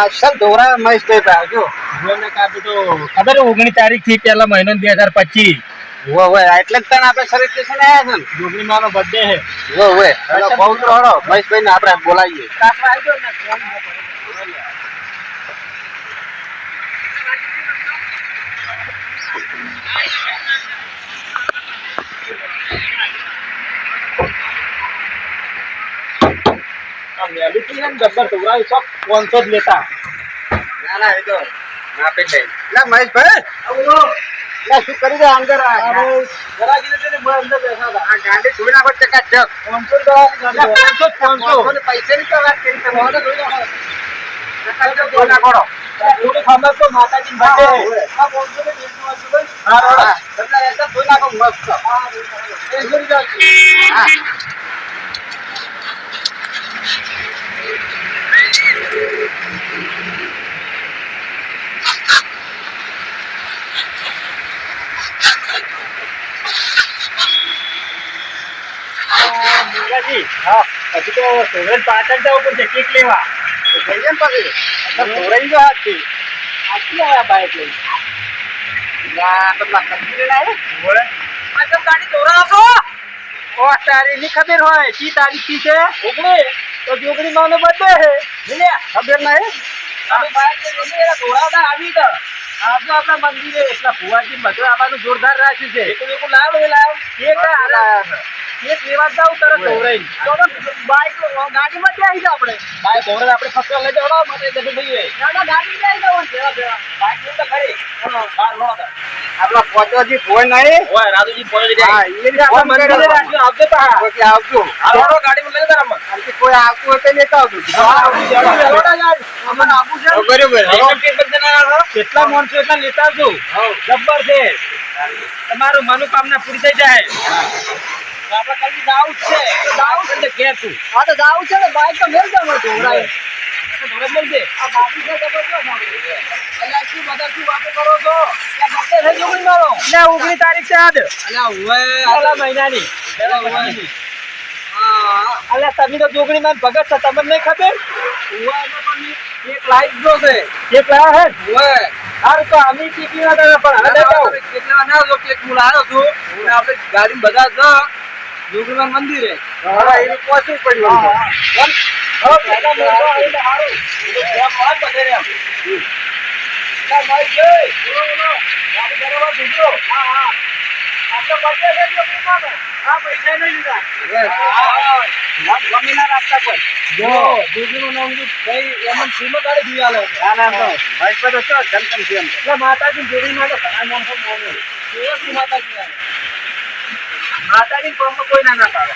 અસલ દોરા મહેશભાઈ ભાઈ જો જોને કાપી તો ખબર છે ઓગણીસ તારીખથી પેલા મહિનો બે હજાર પચીસ. વો વો એટલે તને આપણે શરીર સ્ટેશન આવ્યા છે ને? જોગણી માનો બર્થડે છે. વો વે એટલે બહુ તો હળો મહેશભાઈ ને આપણે બોલાવીએ. આ મેલું ના ના એ તો ના પે લઈ લે મહેશભાઈ શું કરી રહ્યા અંદર જરા કીધું તેને મેં અંદર તો માતાજી હા, ને ધોઈ મસ્ત હજી તો સોવરેન પાટણ જવું પડશે કેક લેવા. થઈ જાય પછી? બાઈક લઈ ગાડી ઓ, તારી ની ખબર હોય શી તારીખ છે? ઓગણી તો જોગણી માનો બર્થડે છે ખબર નહીં? આવી તો આવજો આપણા મંદિરે એટલા ભુવાજી બધું આવવાનું જોરદાર રાખ્યું છે. એક એક લાવ એ લાવ એક એક લેવા જાવ તરત ધોરાઈ તો બાઈક ગાડીમાં ક્યાં આવી આપણે. બાઈક ધોરે આપણે ફક્ત લઈ જવાનો માટે જતું થઈ જાય ના ના ગાડી લઈ જવાનું ભેળા ભેળા. બાઈક તો ખરી. બાર નો આપણા પોચોજી ફોન નહીં? ઓય રાજુજી પહોંચી હા, એ આપણે આપણે મંદિરે. રાખ્યું આવજો ઓકે, આવજો. ગાડીમાં લઈ કોઈ આવતું હોય તો લેતા આવજો અમને આબુ છે. બરોબર કેટલા માણસો એટલા લેતા આવજો જબ્બર છે. તમારું મનોકામના પૂરી થઈ જાય. આપણે જાવું છે. તો જાવું છે ઘેર તું. હા તો દાવ છે ને. બાઈક તો ધોરણ મળશે આ બાકી છે જબરદસ્ત અલ્યા શું બધા શું વાતો કરો છો? એટલે ઓગણીસ તારીખ છે આજ. પહેલા મહિનાની. પહેલા મહિનાની. અલ્યા તમે તો જોગણી માં ભગત છો તમને નહીં ખબર એક લાઈટ જો છે એક લાયા હે હોય હાર તો અમે ટીપી ના હતા પણ હવે જાઓ કેટલા ના જો કેક હું લાવ્યો છું અને આપણે ગાડી બધા જ જોગીમાન મંદિરે હા એ પહોંચવું પડ્યું હા, પહેલા મોટો આવીને હારું. જેમ હોય બધે રેમ. ના, ભાઈ જય. બોલો, બોલો. ગાડી બરાબર જોજો. હા, હા. માતાજી. કેવા શું માતાજી કોમમાં કોઈ ના ના પાડે.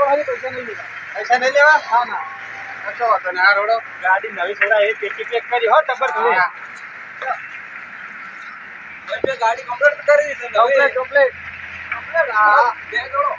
પૈસા પાસે નહીં લીધા. પૈસા નહીં લેવા? હા ના. કશો. રોડો. ગાડી નવી છોડા એ પેટી પેક કરી હો ટબર થોડી. ગાડી કમ્પ્લીટ કરી છે કમ્પ્લેટ કમ્પ્લેટ કમ્પ્લીટ હા. બે જોડો.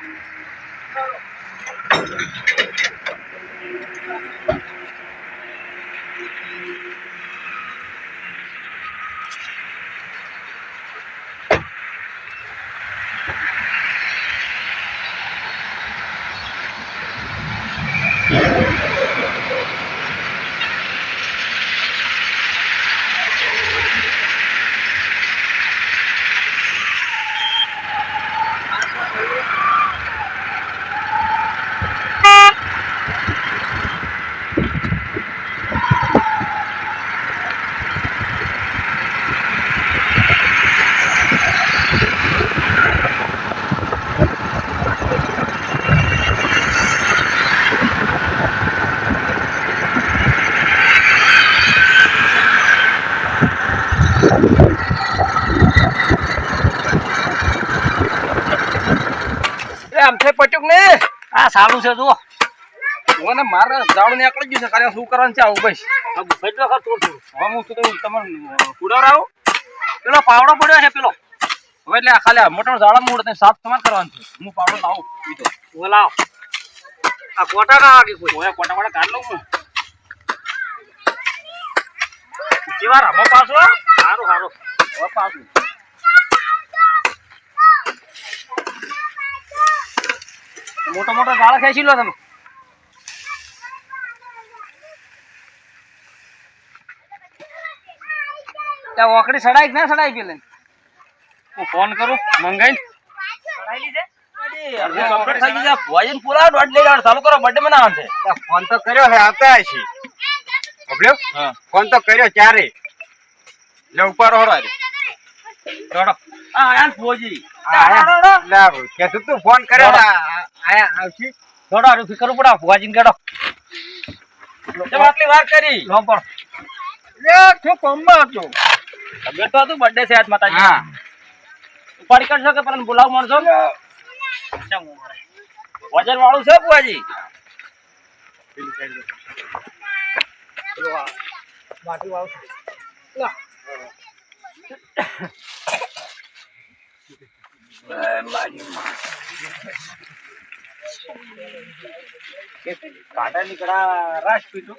આમ થઈ પટ્યુક ને? આ સારું છે જુઓ. મને મારે જાડું નીકળી ગયું છે ખાલી શું કરવાનું છે આવું ભાઈ એટલે ખર થોડું થોડું હવે હું શું તમને આવું પેલો પાવડો પડ્યો છે પેલો. હવે એટલે આ ખાલી આ મોટો ઝાડા મૂળ ને સાફ સમાન કરવાનું છે. હું પાવડો લાવું બીજો. બોલાવ આ કોટા ના વાગે કોઈ ઓય કોટા કોટા કાઢ લઉં હું કેવા રમો પાછો સારું સારું હવે પાછું. મોટો મોટો ઝાડ ખેંચી લો તમે. ત્યાં ઓકડી સડાઈ ના સડાઈ પેલે? હું ફોન કરું મંગાઈ. કમ્પ્લીટ થઈ ગઈ ભોજન પૂરા દોઢ લઈ લેવાનું ચાલુ કરો બર્થડે મનાવવાનું છે. ફોન તો કર્યો છે આવતા હશે બોલ્યો ફોન તો કર્યો ચારે. લે ઉપર રે દોડો. યાર ફોજી કે તું ફોન કર્યો આયા આવશે? દોડો આરું ફિકર પડો કેમ આટલી વાર કરી? લો પણ લે છો કોમમાં હતો. તબિયત તો હતું બર્થડે છે આજ માતાજી હા. ઉપાડી કરશો કે પણ બોલાવ માણસો? વજન વાળું. છે બુઆજી કાંટા નીકળા રાસ પીટું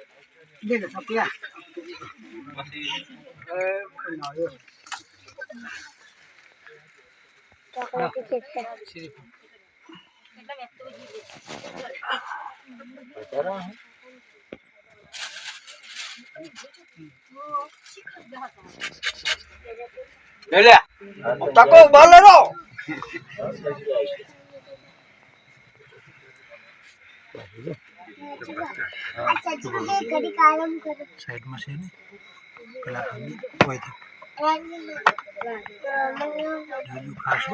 લે લે તકો બોલે રો ઘડી કાયમ કરે સાઈડમાં છે ને પેલા હામી હોય તો જોજો ખાશો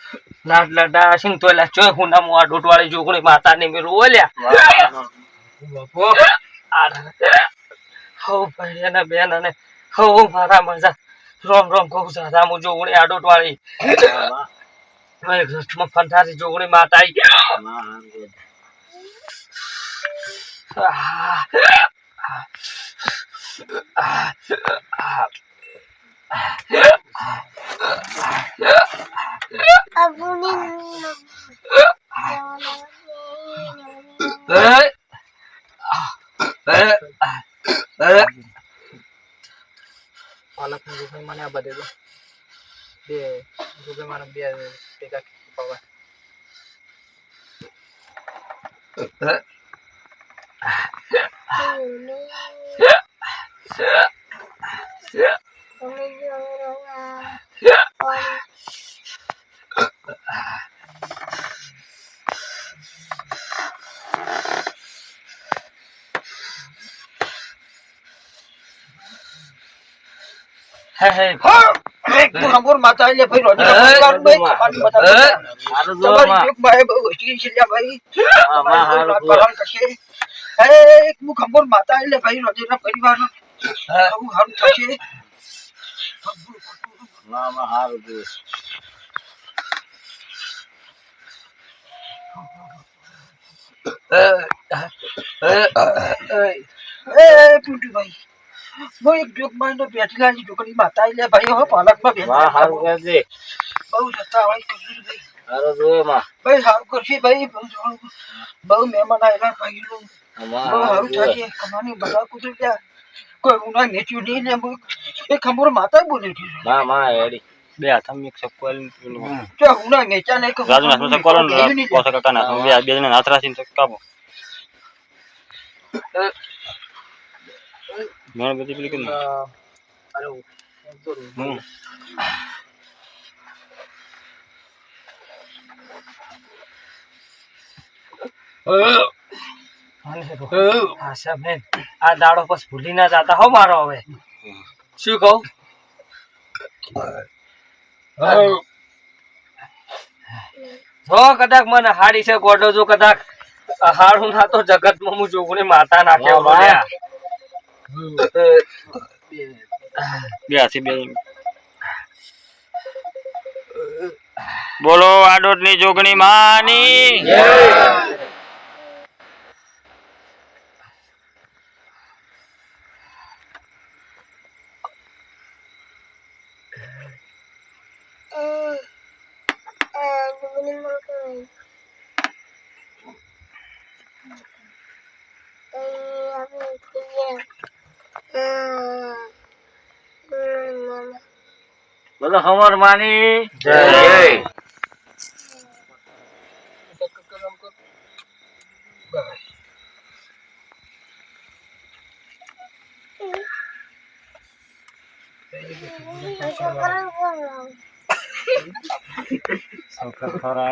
લાડ લડા છે ને તો એલા ચોય હું નામ આ ડોટવાળી જોગણી માતા ને મેરું ઓલ્યા બાપો હો ભાઈ અને બેન અને હો મારા મજા. રોમ રોમ કહું સાદા હું જોગણી આ ડોટવાળી ભાઈ ઘરમાં ફંટારી જોગણી માતા આવી પાલકનું રૂપિયા મને આ બધે તો બે રૂપિયા મને બે ભેગા પાવા હે માતા એટલે ભાઈ રોજી કમાની બતા એ, હારું ભાઈ હા, માં, હારું એ જો. પરાણ એક જોગમાં એક મુખ છોકરી માતા લે ભાઈ રોજીના પાલકમાં હે. વાહ હારું કરજે બહુ જતા હોય કશું બેઠી ભાઈ બેઠી બહુ સત્તા વાળી કરશે ભાઈ ભાઈ કરશે ભાઈ બહુ મહેમાન આવેલા ભાઈ નું બહુ હારું થશે. કમાની બધા કુતરી ગયા. કોઈ ઉના મેચ્યું નહીં ને બહુ. એ ખમોર માતા બોલે છે. બે હાથમાં એક ચપ્પલ તો ઉના નેચા ને કે રાજુ નાથ ચપ્પલ ગયું નહીં. કોસા કાકા ના બે બે ને હાથ રાખીને તો કાપો હમ. અને રો- આશાબેન આ દાડો બસ ભૂલી ના જાતા હો મારો હવે. શું કહું? જો કદાચ મને હાડી છે ગોડો જો કદાચ હાડું ના તો જગતમાં હું જોગણી માતા નાખે વાહ, વાહ. બોલો આડોટની જોગણી માની. બોલો હમર માની જય Ay, sobrang sarap.